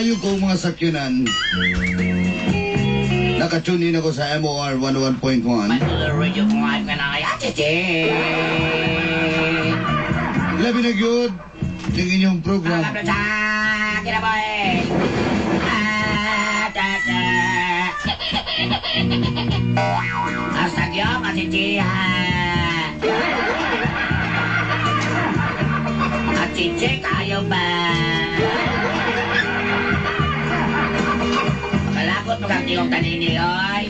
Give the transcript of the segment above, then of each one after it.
kayo kong mga sakyanan. Nakatune in ako sa MOR 101.1. Manila Radio kung ayaw ka na kaya, Tete! Labi na yun, tingin yung program. Mga kapatid, kinaboy! Hasta kyo, chichi, ha. At chichi, kayo ba? Malapot mo kang tiyong kanini, oy.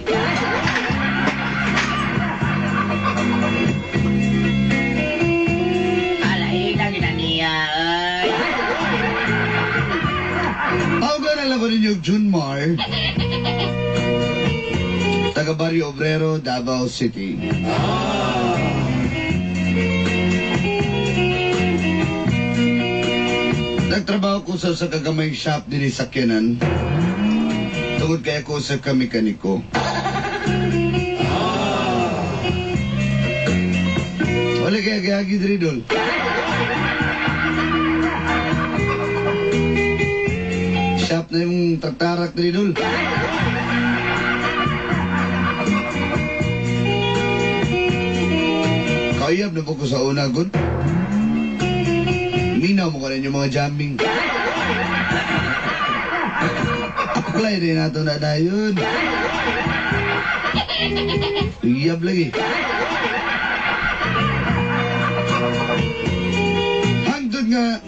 Alahin na lang ko ninyo Junmar. Taga Barrio Obrero, Davao City. Nagtrabaho ko sa sa kagamay shop din sa Sakyanan. Tungod kaya ko sa kamekaniko. Wala kaya gayagi diri dol. Shop na yung tagtarak diri dol. Kayab na po ko sa una, good. Minaw mo ka rin yung mga jamming. Apply rin nato na yun. Iyab lagi. Hangtod nga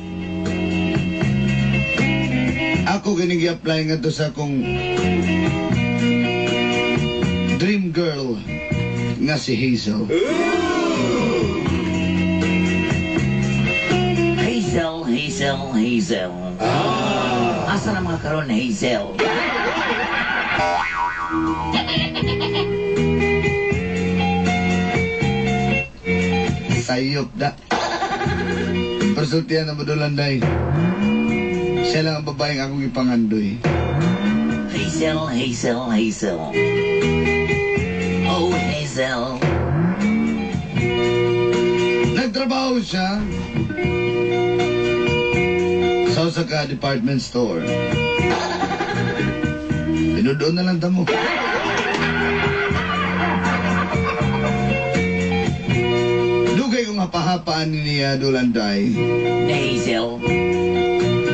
ako kining apply nga to sa akong dream girl nga si. Hazel, Hazel, Hazel. Asa na mga karon Hazel? Sayop da. Persultihan na madulanday. Siya lang ang babaeng akong ipangandoy. Hazel, Hazel, Hazel. Oh, Hazel. Nagtrabaho siya sa Osaka Department Store. Pinudoon na lang tamo. Dugay kong hapahapaan ni niya Dulanday. Hazel.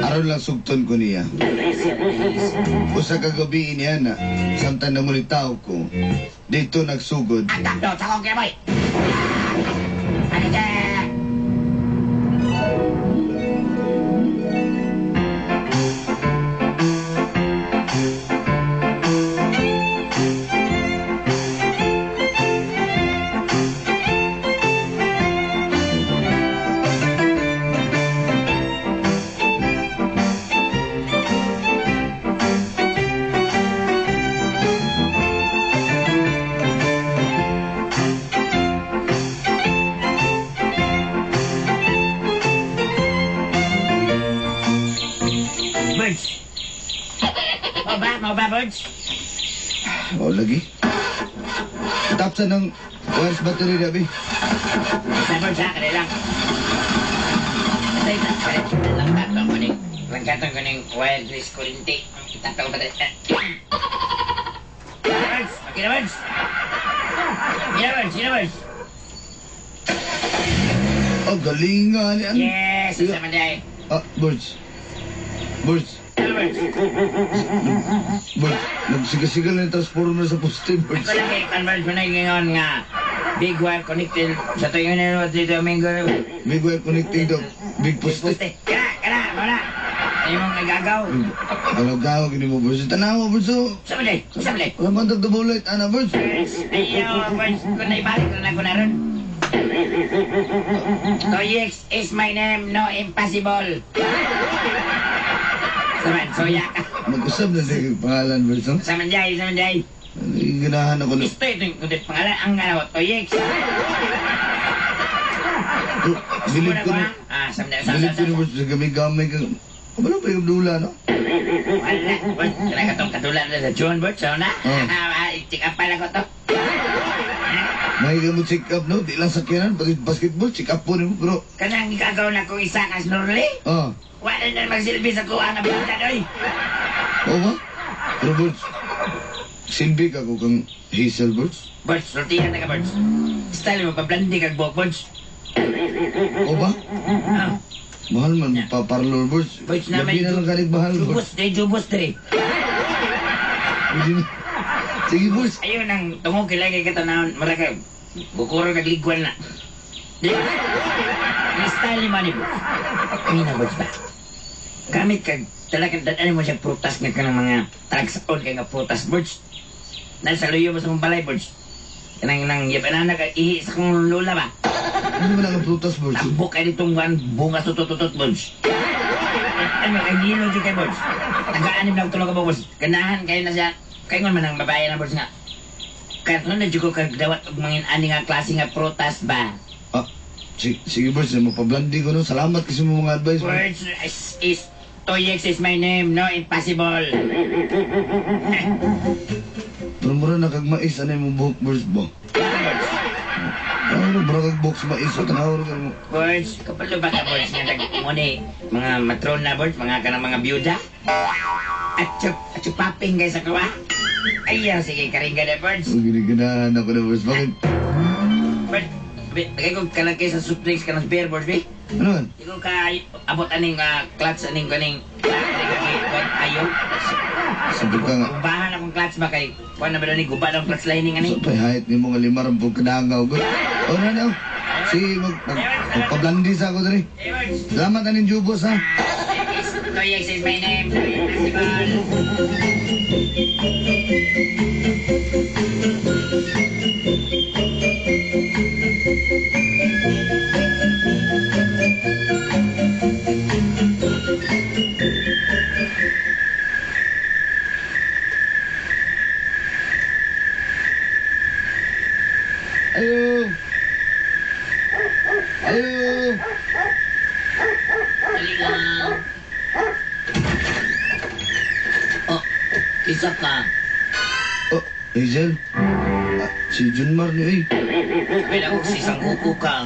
Aron lang sugton ko niya. Usa ka gabi niya na, samtang namulitaw ko, dito nagsugod. Ang takdo sa kong kinaboy. Ano Ito ito, kanila. Langkatong ko ning, langkatong ko ning wireless kurinti. Itatong ba tayo? Birds! Okay na, birds! Sino, birds? Sino, birds? Oh, galing nga niyan. Yes! Isa man day. Ah, birds. Birds. Sino, birds? Birds. Nagsigasigal na yung transformer sa poste, birds. Ako lang kay converge mo na ngayon nga. Big wire connected sa tuyo na naman dito Domingo. Big wire connecting to big poste. Kaya, kaya, wala. Ay mong nagagaw. Ano gawag ni mo, birds? Tanawa, birds. oh. Sama day, sama day. Wala man tagdabulit, ana, birds. Ayaw, boys, kung naibalik na ako na ron. Toyex is my name, no impossible. Saman, soya ka. Mag-usap na yung pangalan, birds. oh. Saman jay, saman jay. Ano ganahan ako na... Isto ito yung kundit pangalan. Ang ano, Toyex. Oh, Bilib Muna ko na. Ah, saman day, saman Bilib ko na, birds. Sa gamay-gamay ka. Kabalo pa yung dula, no? Wala, boys. Kaya katong katulad na sa John Bird, so na? Oh. Ah, check up pala ko to. May gamot check up no, di lang sakyanan, pati basketball, check up po nimo bro. Kanang gagaw na kong isa ka snorli. Ah, Wala na magsilbi sa kuha nga bata doy. oo ba? Pero Birds, silbi ka ko kang Hazel Birds? Birds, sortihan na ka, Birds. Style mo, pablandi kag buhok, Birds. Oo ba? Ah, Mahal man, paparlor Birds. Birds naman. Labi na lang kanig Jubos, Birds. de, jubos, de. Pwede na. Sige Birds. Ayun ang tungog kailangan kay katanahon. Maraka, bukuro kag ligwan na. Di ba? Ang style ni Manny, Birds. Ay na, Birds ba? Gamit kag talagang dadaan mo siya prutas nga kanang mga tragsaon kay nga prutas, Birds. Nasa luyo mo sa mong balay, Birds. Kanang nang yabanana ka ihi sa kong lola ba? Ano ba lang ang prutas Birds? Tambok kay ditong wan bunga tutututot, Birds. Ano, di kay Birds. Nag-aanim lang tulog ka Birds. Ganahan kayo na siya. Kaya nga man ang babae na, Birds nga. Kaya na dyan ko kagdawat og mga ani nga klase nga prutas ba? Ah, sige, sige Birds, mapablandi ko no. Salamat kasi mo mga advice. Birds is, is Toyex is my name, no impossible. Pero mura na kag mais, ano yung buhok Birds ba? Ano, mura kag box mais, o tanaw ka mo. Birds, kapalo ba ka birds nga nag muni, mga matrona birds, mga kanang mga byuda? At chup, at chupaping guys sa kawa? Ayaw, sige, karingga na birds. Ang giniganahan ako na Birds. Bakit? Bird, bi- bagay ko kanang kay sa soup drinks kanang beer birds, bi? Ano? Ikaw ka abot aning uh, clutch aning kaning aning kagi bird ayaw. Sabi ka nga. Ubahan akong clutch ba kay kuan na ba ni guba ang clutch lining ani? So, pahit ni mo nga lima rin pong kadangaw. Good. O na na. Si mag, mag, magpablandi sa ako dali. Salamat na nin Jubos ha. is Toyex is my name, so impossible. Ayo. Hazel. Ah, si Junmar ni eh. Wait, ako si isang kuko ka.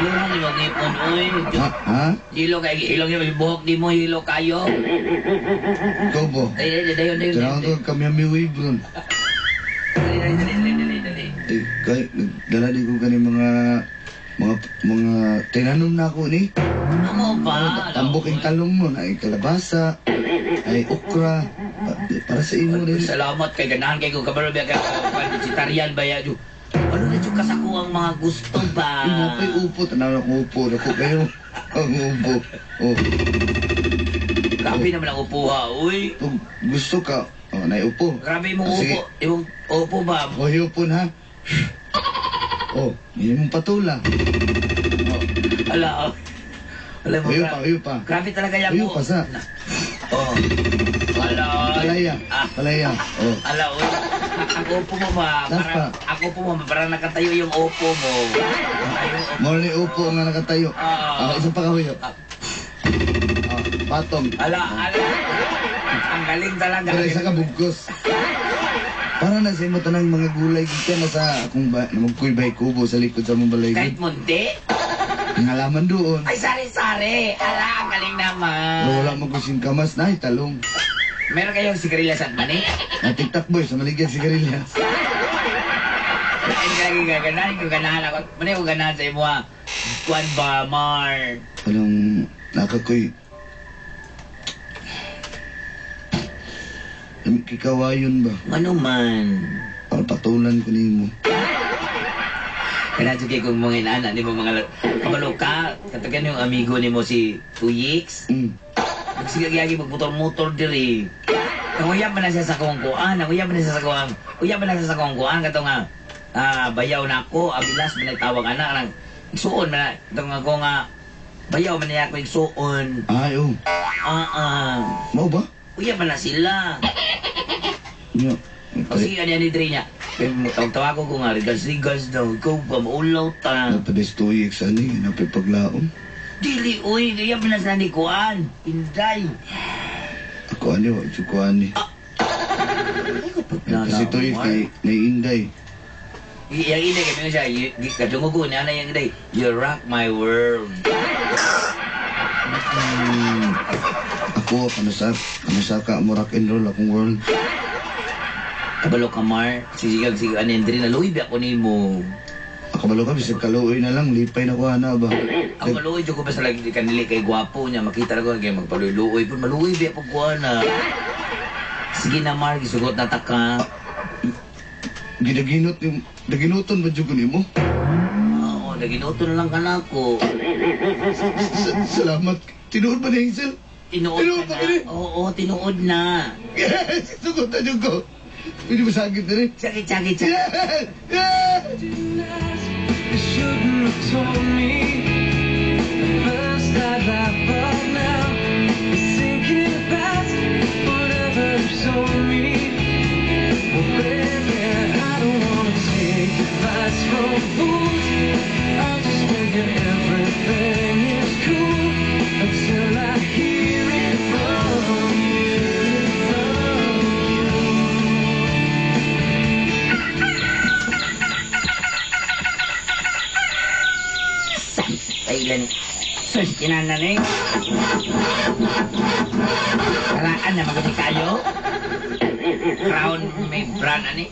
Iluhan ni mga ipon, oy. Ha? Ha? Hilo kay hilo ni buhok di mo hilo kayo. Ikaw po. Dali, dali, dali, Tara dali. ko kami ang wave ron. Dali, dali, dali, dali, dali, dali. Eh, kay, nagdala di ko kani mga mga mga tinanom na ako ni. Amo ba? Tambok yung talong mo ay kalabasa, ay okra. Pa- para sa imo din. Salamat kay ganahan kay ko kabalo biya ka vegetarian ba ya ju. Ano na ju kasako ang mga gusto ba? Imo pa'y upo, tanaw akong upo. Naku kayo. Ang upo. Oh, Grabe naman ang upuha, uy. kung gusto ka, oh, naiupo. Grabe mong Ah, sige. upo. Imong upo ba? O, hiupon ha. Oh, mong patula. Oh, Ala, oh. Alam mo, Uyo pa, uyo pa. grabe talaga yan Uyo mo. pa sa. Oh. Ala, oy. Palaya. Ah, Palaya. Oh. ala, uy. A- Ang upo mo ba? Tas Parang, ako upo mo? Parang nakatayo yung upo mo. Upo. Mao ni upo nga nakatayo. Ah. Ah, isa pa ka huyo. Ah, Ah, patong. Ala, ala. Ang galing talaga. Pero isa ka bugkos. Para na sa imo tanang mga gulay kita na sa akong ba na magkuybay kubo sa likod sa mong balay Kahit gud. Munti. Ngalaman doon. Ay, sari-sari. Ala, ang galing naman. Wala mo kusing kamas na talong. Meron kayong sigarilyas at mani? Na TikTok boy sa maligyan sigarilyas. Ay, lagi gaganahan ko ganahan ako. Mani ko ganahan sa imo ha. Kwan ba, Mar? Anong nakakoy Ang kikawayon ba? Ano man? Para patulan ko nimo. Kaya sige kung mga inana, di ba mga kabalo ka, katagan yung amigo ni mo si Tuyix. Mm. Nagsigagagi magmotor-motor diri. Nanguyab man na siya sa kong kuan, nanguyab man na siya sa kong, uyab man na siya sa kong kuan, kato nga, ah, bayaw na ako, abilas man nagtawag anak, nang, man na, kato nga ko nga, bayaw man na ako igsuon. Ay, oh. Ah, ah, Mau ba? uyab man na sila. Nya. O sige, ano yan ni Dre niya? Kaya tawag ko ko nga, rigas-rigas daw, ikaw pa, maulaw ta. Napadestoy sa ni, napipaglaom. Dili, uy, kaya na sa ni kuan, inday. Ako ani, wag ko ani. Ay, kapag Kasi to na, na inday. Yang ini kami siya, kadungo ni ana yang day, you rock my world. Hmm. Ako, kanasar. Kanasar ka mo rock and roll akong world. Kabalo ka Mar, sisigag sig ano yung na luwi ako ni mo. Akabalo ka, bisag kaluoy na lang. Lipay na ko, ana ba? Ako maluoy ko basta lagi kanili kay gwapo niya, makita na ko kay magpaluloy pun maluoy biya pag kuha na. Sige na Mar, gisugot na taka. Ginaginot yung... Naginuton ba dyan ko nimo? Oo, naginuto na lang ka na ako. Salamat. Tinuod ba ni Hazel? Tinuod Tinuod ba na. Oo, tinuod na. Yes! Sugot na dyan ko. 그리고 사기들이 자기 자기 자기 That's from fools Kinananing. Karaan na magabi kayo. Crown may brand ani.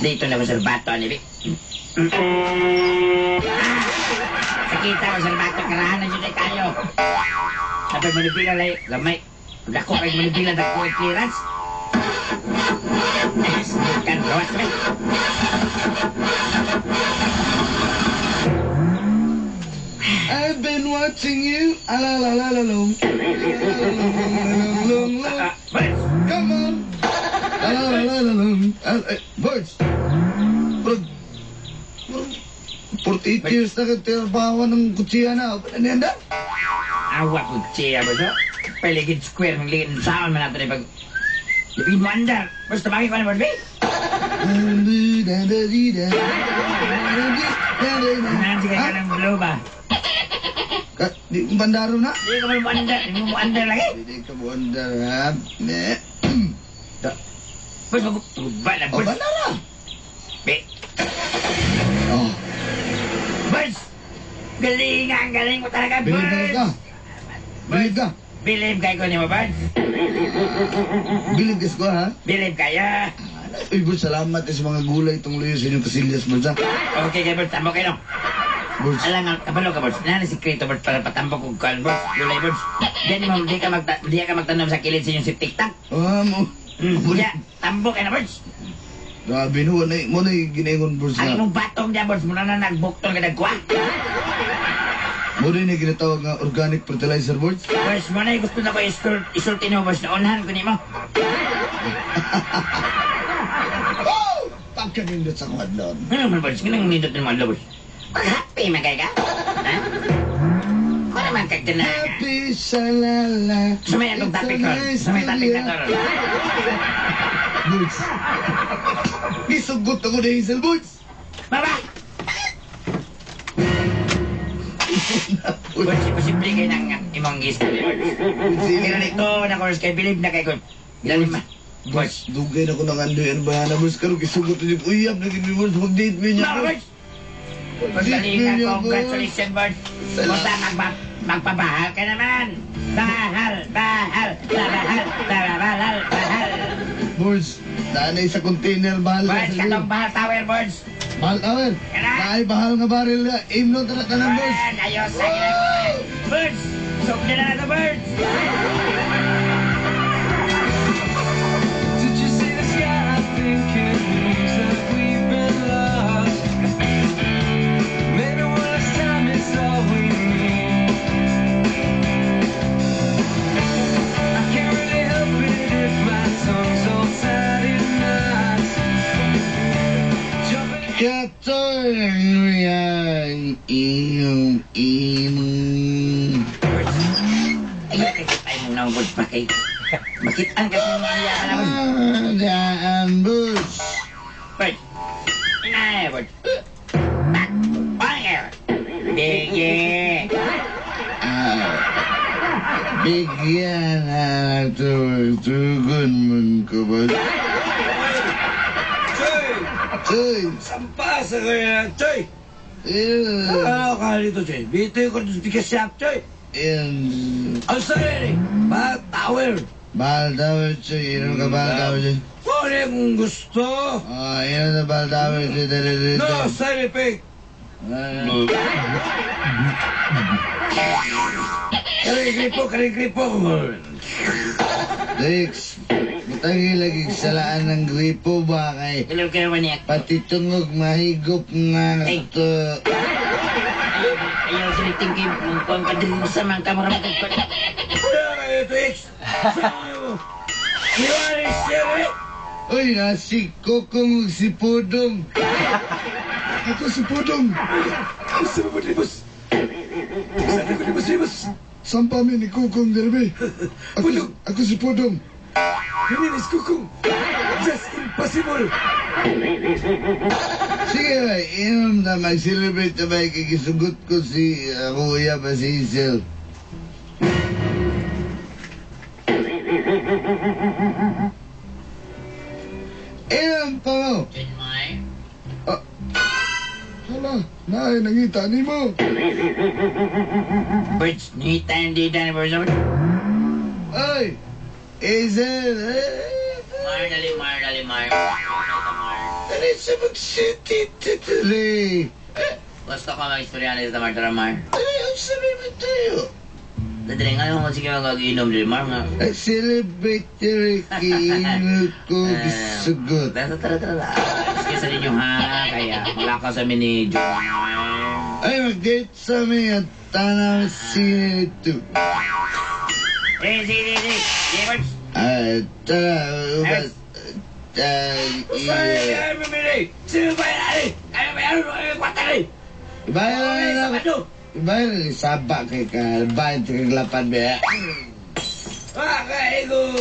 Dito na masalbato ani, Bi. Ah! Sakita masalbato, karahan na dyan kayo. Dapat manipila lay, gamay. Dako kay manipila, dako ay clearance. Eh, Kan, gawas, watching you. Ah, la la la la long. Ah, Come on. La la la la long. Birds. For years na katrabaho ng kutsiya na. Ano yan? Awa kutsiya ba ito? Kapaligid square ng liit ng saan man natin pag... Ibig mo andar. Basta ko naman, Bill? Ano nanti, nanti, nanti, nanti, nanti, Ka- Di mo bandaro na? Di ka mo andar. Di mo andar lagi. Hindi ka bandar ha? Ne. Basta mag... Ba na, O, basta. bandara. Bi. Oh, Basta. Galing nga, ang galing mo talaga, bilib na ka. Bilib ka. Believe kayo ko ni mo, Bert. Bilib ka ko ha? Believe kayo. Uy, Bert, salamat sa mga gulay itong luyo sa inyong kasilyas, ha? Okay, kay Bert. Tamo kayo. Bert, Alang nga, kabalo ka, Bert. Nana si Krito, Bert, para patambok kong kan, Bert. Gulay, Bert. Diyan mo, di ka, magta di ka magtanong sa kilid sa inyong si TikTok. ah, mo. Ya, tambok ka na, Bert. Grabe no, ano mo na ginaingon, Bert, Ang na. imong batong niya, Bert, muna na nagbuktol ka nagkuha. Mo rin yung ginatawag nga organic fertilizer, Bert. Bert, mo na yung gusto na ko isul- isulti mo, Bert, na unahan ko ni mo. Oh! Pagkanindot sa kwadlon. Ano man, Bert, ganang nindot ng mga Bert. Mag-happy, magay ka? Ha? Kung naman ka na. Happy shalala. Sa may anong topic ko? Sa may topic na to. Boots. Isugot ako na Hazel Boots. Baba! Bert, imposible kayo ng imong Bert. Pero nito, na course kay believe na kay ko. Bilang lima. Bert. Dugay na ko ng andoy ang bayana, Boots. Karoon kisugot na yung uyab na gini, Boots. Mag-date mo niya, Boots. Bert! Pagdalingan, congratulations. Salamat. Basta magpa magpabahal ka naman. Bahal, bahal, bahal, bahal, bahal. Boots, nanay sa container, bahal Bert, sa katong bahal tower, Bert. Bahal. Kaya? Naay bahal nga baril na. Aim no, tara ka ng. Bert, ayos ginagawa. Bert, sukli na na to, Bert. Makitaan ka sa mga iyakan naman. Daan, Boots. Bert, inaya, Bert. Tak, pangir. Biggie. Ah, bigyan na to tugon mo ko. ko ba? Choy! Choy! Sampa sa kaya, Choy! Ano ka dito, Choy? Bitoy ko dito sa siyap, Choy! Ang sarili! Ba, tower! Bahal tower, Choy. Inom ka bahal tower, Choy. Kung kung gusto! Ah, inom na bahal tower, Choy. Dali dito. No, side effect! Ah, Karing gripo, karing gripo! Rex, butang lagi salaan ng gripo ba kay Hello kayo maniyak. pati tungog mahigop nga Ay. to. Ayaw siliting kayo kung kadiri sa mga kamera mo. Wala kayo ito, X! Saan mo? Iwaris siya, eh! Uy, nasi kokong si Pudong. Ako si Pudong. Gusto mo ba, Libos? Sana ko, Libos, Libos! Sampa mi ni Kokong derbe. Ako, Pudong. ako si Pudong. Hininis kukong! Just impossible! Sige ba, inom na mag-celebrate na ba kikisugot ko si uh, Kuya Basisel. Inom pa mo. Ah, hala, naay nangita ni mo. Birds, nita hindi dyan. Birds, Ay, Hazel, eh. Mar, dali, Mar, dali, Mar. Dali sa mag-city tuloy. Gusto ko mag-istorya sa Mar, tara, Mar. Dali, ang sabi mo tayo. Dadali nga mo sige mag-inom, dali, Mar, nga. Ay, celebrate yung ko gisugot. Tara, tara, tara, tara. Excuse ninyo, ha? Kaya, malakas sa ni John. Ay, mag-date sa amin at tanang sino ito. Eh, sige, sige, sige. Sige. Ay, tara, ubas. Ay, Saan iya. yan, Mimili? Sino ba yan, Ali? Ano ba yan? Ano ba yan? Kwatari? Ibayan na Ay, lang. sabado! Ibayan na saba kay ka. Bayan sa kaglapan ba? Ah, kaigo!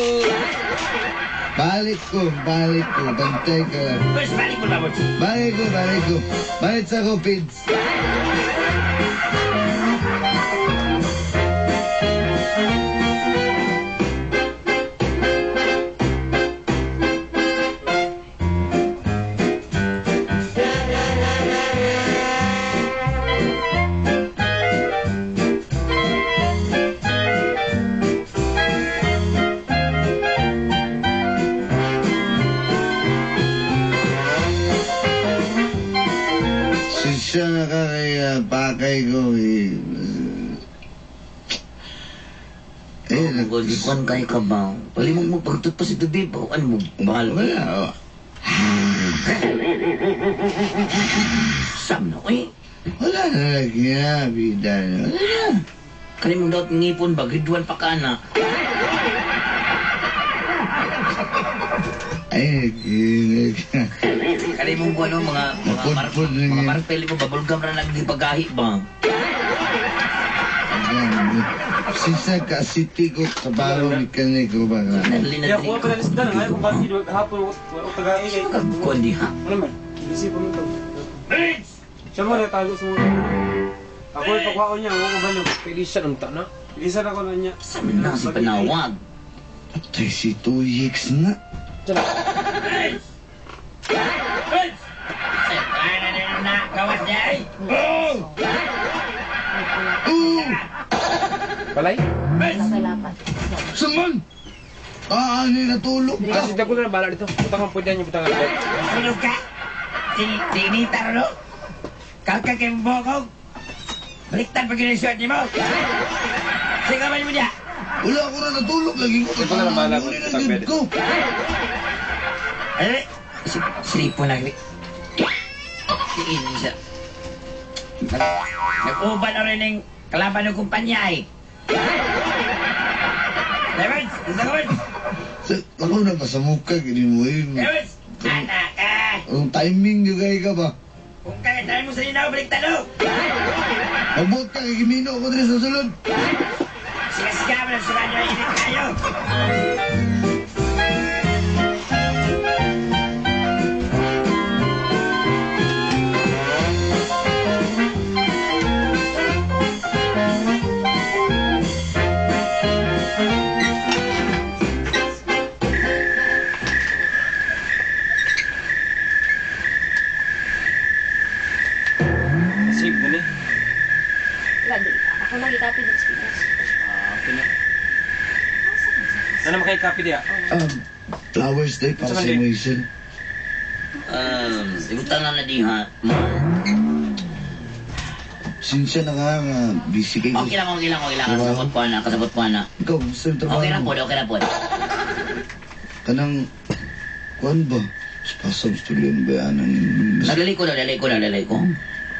Balik ko, balik ko. Bantay ka lang. Birds, balik mo na, Birds. Balik ko, balik ko. Balik sa ko, Pids. Siya Gulikuan kay ka ba? Pali mo magpagtut pa si Dubi pa. Ano mo? Mahal mo. Wala, oh. Sam na ko eh. Wala na lagi na, bida na. Wala na. Kani mong ngipon ba? Gridwan pa ka na. Ay, nag Kani mong ano, mga mga mar Pudpud na mga yun. marpel mo babulgam na nagipagahi ba? Sisa ka city ko kabalo ni kani ko ba na Ya, kuha pa na lisda na. Ngayon kung bakit hapon o tagay kay. Di ha? Ano man? Busy pa man to. Siya mo natago sa mga. Ako ay pagkwaon niya, ako kabalo. Pwede siya ng na. Bilisan ako na niya. Sa na si panawag. Patay si Tuyix na. Ano kawas niya ay? Oh! Oo! Balay? Birds! Saman! Ah, ano yung natulog ka? Kasi dako na bala dito. Butangan po dyan yung butangan. Sino ka? Si si Nita no? Kalka kay Bokog. Baliktad pag ginisuot niyo mo. Sige ba mo niya? Wala ako na natulog. Lagi ko Ito na lang bahala ko. Uli Sa ng pwede. ko. Ano? Si Silipo na siya. Nag- Nag-uban na rin ng kalaban ng kumpanya eh. Evans! Isa ka, Evans! Sa- Ako na pa sa mukha. Gini mo. Evans! Anak ka! Ang timing juga ka ba? Kung kaya tayo mo sa linaw, baliktad o! Mabot ka. Kikimino ako din sa sulod. Siga-siga mo lang sa radyo, init tayo! Um, flowers day para Sa Hazel. Um, ibutan na na diha. Mar. Sinsya na nga nga, busy kayo. Okay lang, okay lang, okay lang. Kasabot po na, kasabot po na. Ikaw, gusto yung trabaho Okay mo? po, okay na po. Kanang, kuan ba? Pasang studio ba yan? Ang- ko na, dali ko na, dali ko.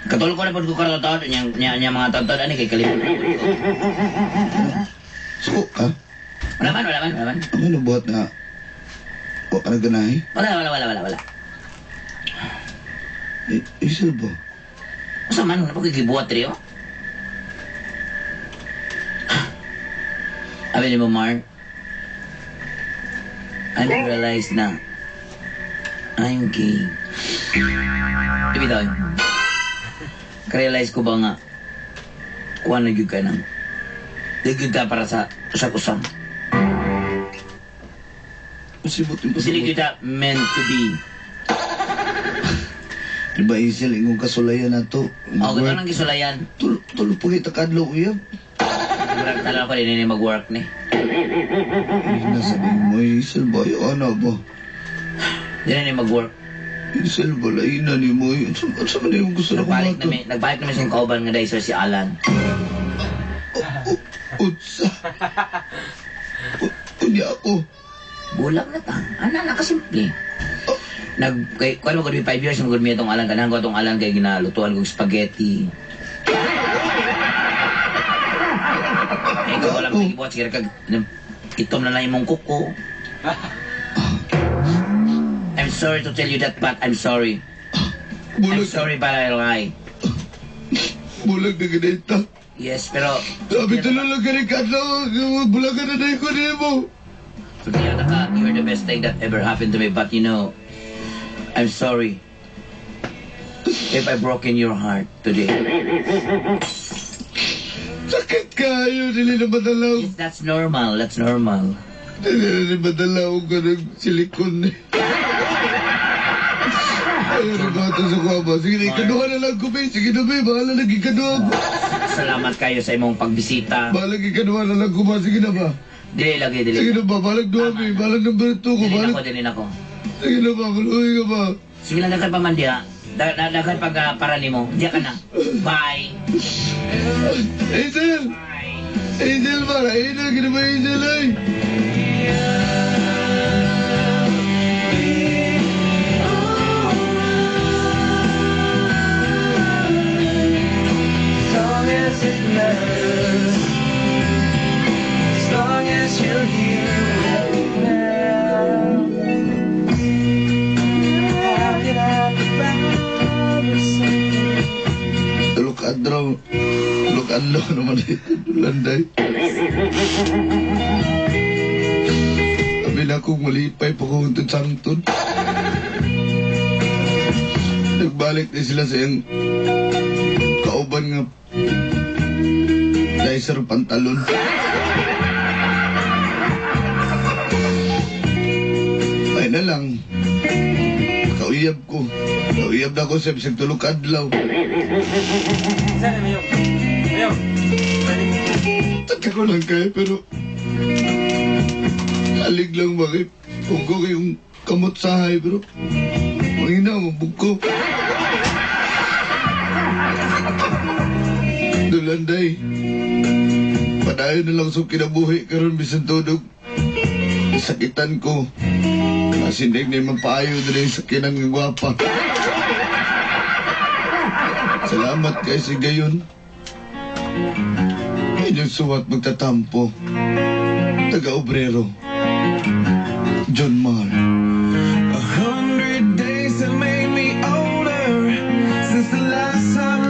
Katulog ko na po ko karataon, niyang, niyang, niyang mga tantod, ano, kay kalimut. Suko ka? Wala man, wala man, wala man. Ano buhat na? O, ano ganahe? Wala, wala, wala, wala, wala. Eh, Hazel ba? Masa man, ano po kikibuhat rin, oh? Abi ni mo, Mar, I realized na I'm gay. Ibig daw, ka-realize ko ba nga kuha na gyud ka nang Nagyud ka para sa usag-usang. Yung Sili gyud ka meant to be. Diba, Hazel, ingong kasulayan na to. O, gano'n ang gisulayan. Tul tulo po kita kadlaw uyab. Murag talaga pa din ni mag-work ni. Hindi na sabi mo, Hazel ba? Yung ano ba? Di na ni mag-work. Hazel ba? Laina ni mo. Ano sa- ano sa man yung gusto na kumato? na mi, nagbalik na mi sa kauban nga dahil si Alan. Utsa. Unya ako. Bulag na ta. Ano na kasimple. Nag kay kuno mo gud 5 years mo gud mi itong Alan kanang ko itong Alan kay ginalutuan kong spaghetti. Ay ko wala mo gibuhat sige kag itom na lang imong kuko. I'm sorry to tell you that but I'm sorry. I'm Bulag, sorry but I lie. bulag na ganita. Yes, pero Sabi talo lang ka rin kadlaw. Bulag ka na na ko niya mo. Kaya ka, you're the best thing that ever happened to me, but you know, I'm sorry if I broken your heart today. Sakit kayo. Dili na madalaw. Yes, that's normal, that's normal. Dili na madalaw ka ng silikon eh. Ayaw na ba ito sa kuha ba? Sige na, ikaduha na lang ko, be. Sige na, be. Bahala na, ikaduha ko. Salamat kayo sa imong pagbisita. Bahala, ikaduha na lang ko ba? Sige na ba? Dili lagi, Sige dili. na ba? Balag duha, be. Balag number 2 ko. Dili Balag. ako, dili ako. Sige na ba? Maluhi ka ba? Sige lang, dagan pa man diha. Da- da- pag uh, para nimo. Diya ka na. Bye. Angel! Angel ba? Angel, gina ba Angel ay? Sila sa iyang kauban nga dicer pantalon. Ay na lang. Kauyab ko. Kauyab na ako sa bisag tulog adlaw. Saan mayo? Mayo. Taka ko lang kayo, pero... Alig lang bakit. Kung ko kayong kamot sahay, pero... Mahina, mabug ko. Dulanday. Padayon na lang sa kinabuhi karon bisan tudog. Sakitan ko. Nasindig na yung paayo na yung sakinan ng gwapa. Salamat kay si Gayon. Inyong suwat magtatampo. Taga-obrero. John Mar.